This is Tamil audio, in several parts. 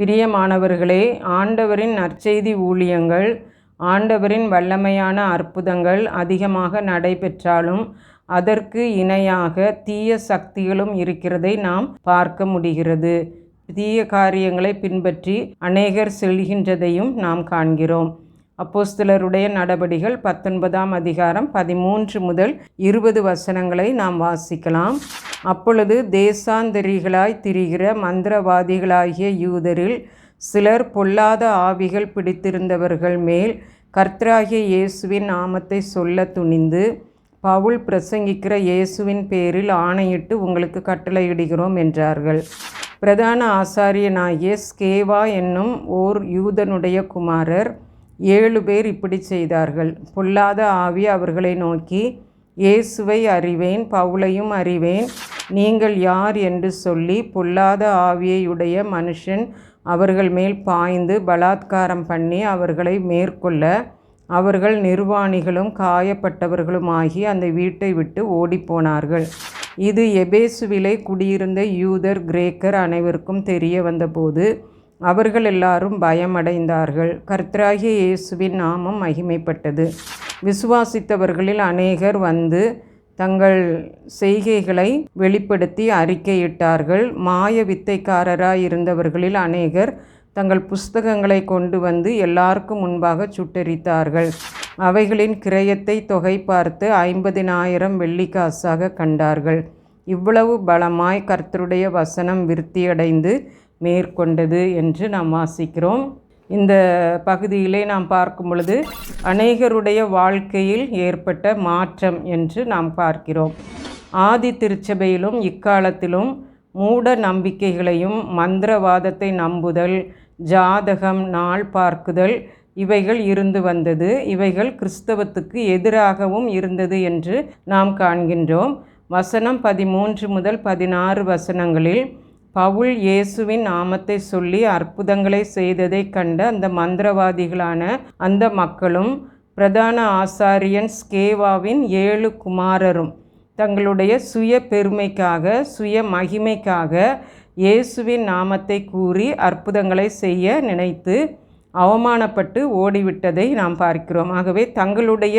பிரியமானவர்களே ஆண்டவரின் நற்செய்தி ஊழியங்கள் ஆண்டவரின் வல்லமையான அற்புதங்கள் அதிகமாக நடைபெற்றாலும் அதற்கு இணையாக தீய சக்திகளும் இருக்கிறதை நாம் பார்க்க முடிகிறது. தீய காரியங்களை பின்பற்றி அநேகர் செல்கின்றதையும் நாம் காண்கிறோம். அப்போஸ்தலருடைய நடபடிகள் பத்தொன்பதாம் அதிகாரம் பதிமூன்று முதல் இருபது வசனங்களை நாம் வாசிக்கலாம். அப்பொழுது தேசாந்தரிகளாய் திரிகிற மந்திரவாதிகளாகிய யூதரில் சிலர் பொல்லாத ஆவிகள் பிடித்திருந்தவர்கள் மேல் கர்த்தராகிய இயேசுவின் நாமத்தை சொல்ல துணிந்து பவுல் பிரசங்கிக்கிற இயேசுவின் பேரில் ஆணையிட்டு உங்களுக்கு கட்டளையிடுகிறோம் என்றார்கள். பிரதான ஆசாரியனாகிய ஸ்கேவா என்னும் ஓர் யூதனுடைய குமாரர் ஏழு பேர் இப்படி செய்தார்கள். பொல்லாத ஆவி அவர்களை நோக்கி இயேசுவை அறிவேன் பவுலையும் அறிவேன். நீங்கள் யார் என்று சொல்லி பொல்லாத ஆவியையுடைய மனுஷன் அவர்கள் மேல் பாய்ந்து பலாத்காரம் பண்ணி அவர்களை மேற்கொள்ள அவர்கள் நிர்வாணிகளும் காயப்பட்டவர்களுமாகி அந்த வீட்டை விட்டு ஓடிப்போனார்கள். இது எபேசுவிலை குடியிருந்த யூதர் கிரேக்கர் அனைவருக்கும் தெரிய வந்தபோது அவர்கள் எல்லாரும் பயமடைந்தார்கள். கர்த்தராகிய இயேசுவின் நாமம் மகிமைப்பட்டது. விசுவாசித்தவர்களில் அநேகர் வந்து தங்கள் செய்கைகளை வெளிப்படுத்தி அறிக்கையிட்டார்கள். மாய வித்தைக்காரராய் இருந்தவர்களில் அநேகர் தங்கள் புஸ்தகங்களை கொண்டு வந்து எல்லாருக்கும் முன்பாக சுட்டரித்தார்கள். அவைகளின் கிரயத்தை தொகை பார்த்து ஐம்பதினாயிரம் வெள்ளிக்காசாக கண்டார்கள். இவ்வளவு பலமாய் கர்த்தருடைய வசனம் விருத்தியடைந்து மேற்கொண்டது என்று நாம் வாசிக்கிறோம். இந்த பகுதியிலே நாம் பார்க்கும் பொழுது அநேகருடைய வாழ்க்கையில் ஏற்பட்ட மாற்றம் என்று நாம் பார்க்கிறோம். ஆதி திருச்சபையிலும் இக்காலத்திலும் மூட நம்பிக்கைகளையும் மந்திரவாதத்தை நம்புதல் ஜாதகம் நாள் பார்க்குதல் இவைகள் இருந்து வந்தது. இவைகள் கிறிஸ்தவத்துக்கு எதிராகவும் இருந்தது என்று நாம் காண்கின்றோம். வசனம் பதிமூன்று முதல் பதினாறு வசனங்களில் பவுல் இயேசுவின் நாமத்தை சொல்லி அற்புதங்களை செய்ததை கண்ட அந்த மந்திரவாதிகளான அந்த மக்களும் பிரதான ஆசாரியன் ஸ்கேவாவின் ஏழு குமாரரும் தங்களுடைய சுய பெருமைக்காக சுய மகிமைக்காக இயேசுவின் நாமத்தை கூறி அற்புதங்களை செய்ய நினைத்து அவமானப்பட்டு ஓடிவிட்டதை நாம் பார்க்கிறோம். ஆகவே தங்களுடைய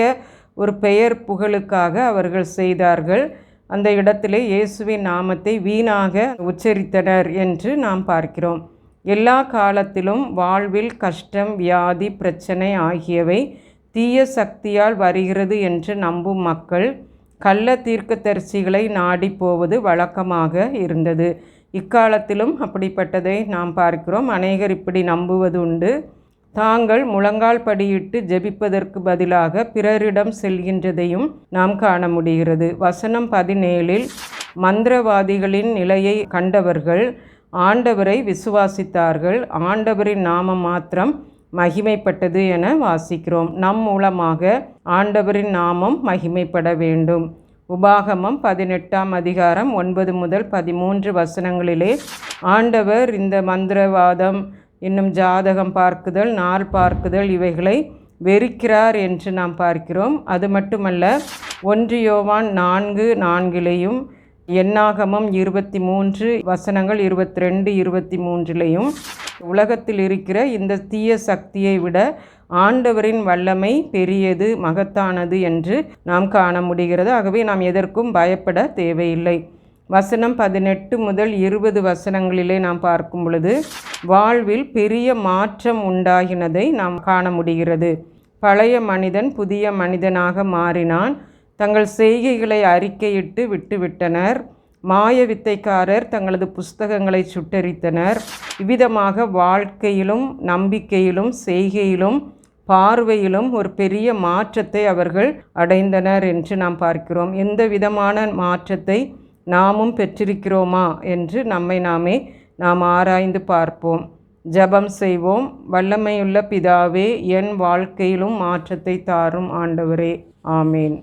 ஒரு பெயர் புகழுக்காக அவர்கள் செய்தார்கள். அந்த இடத்திலே இயேசுவின் நாமத்தை வீணாக உச்சரித்தனர் என்று நாம் பார்க்கிறோம். எல்லா காலத்திலும் வாழ்வில் கஷ்டம் வியாதி பிரச்சனை ஆகியவை தீய சக்தியால் வருகிறது என்று நம்பும் மக்கள் கள்ள தீர்க்கதரிசிகளை நாடி போவது வழக்கமாக இருந்தது. இக்காலத்திலும் அப்படிப்பட்டதை நாம் பார்க்கிறோம். அநேகர் இப்படி நம்புவது உண்டு தாங்கள் முழங்கால் படியிட்டு ஜெபிப்பதற்கு பதிலாக பிறரிடம் செல்கின்றதையும் நாம் காண முடிகிறது. வசனம் பதினேழில் மந்திரவாதிகளின் நிலையை கண்டவர்கள் ஆண்டவரை விசுவாசித்தார்கள். ஆண்டவரின் நாமம் மாத்திரம் மகிமைப்பட்டது என வாசிக்கிறோம். நம் மூலமாக ஆண்டவரின் நாமம் மகிமைப்பட வேண்டும். உபாகமம் பதினெட்டாம் அதிகாரம் ஒன்பது முதல் பதிமூன்று வசனங்களிலே ஆண்டவர் இந்த மந்திரவாதம் இன்னும் ஜாதகம் பார்க்குதல் நாள் பார்க்குதல் இவைகளை வெறுக்கிறார் என்று நாம் பார்க்கிறோம். அது மட்டுமல்ல ஒன்று யோவான் நான்கு நான்கிலேயும் எண்ணாகமம் இருபத்தி மூன்று வசனங்கள் இருபத்தி ரெண்டு இருபத்தி மூன்றிலையும் உலகத்தில் இருக்கிற இந்த தீய சக்தியை விட ஆண்டவரின் வல்லமை பெரியது மகத்தானது என்று நாம் காண முடிகிறது. ஆகவே நாம் எதற்கும் பயப்பட தேவையில்லை. வசனம் பதினெட்டு முதல் இருபது வசனங்களிலே நாம் பார்க்கும் பொழுது வாழ்வில் பெரிய மாற்றம் உண்டாகினதை நாம் காண முடிகிறது. பழைய மனிதன் புதிய மனிதனாக மாறினான். தங்கள் செய்கைகளை அறிக்கையிட்டு விட்டுவிட்டனர். மாய வித்தைக்காரர் தங்களது புஸ்தகங்களை சுட்டரித்தனர். இவ்விதமாக வாழ்க்கையிலும் நம்பிக்கையிலும் செய்கையிலும் பார்வையிலும் ஒரு பெரிய மாற்றத்தை அவர்கள் அடைந்தனர் என்று நாம் பார்க்கிறோம். எந்த விதமான மாற்றத்தை நாமும் பெற்றிருக்கிறோமா என்று நம்மை நாமே நாம் ஆராய்ந்து பார்ப்போம். ஜபம் செய்வோம். வல்லமையுள்ள பிதாவே என் வாழ்க்கையிலும் மாற்றத்தை தாரும் ஆண்டவரே. ஆமேன்.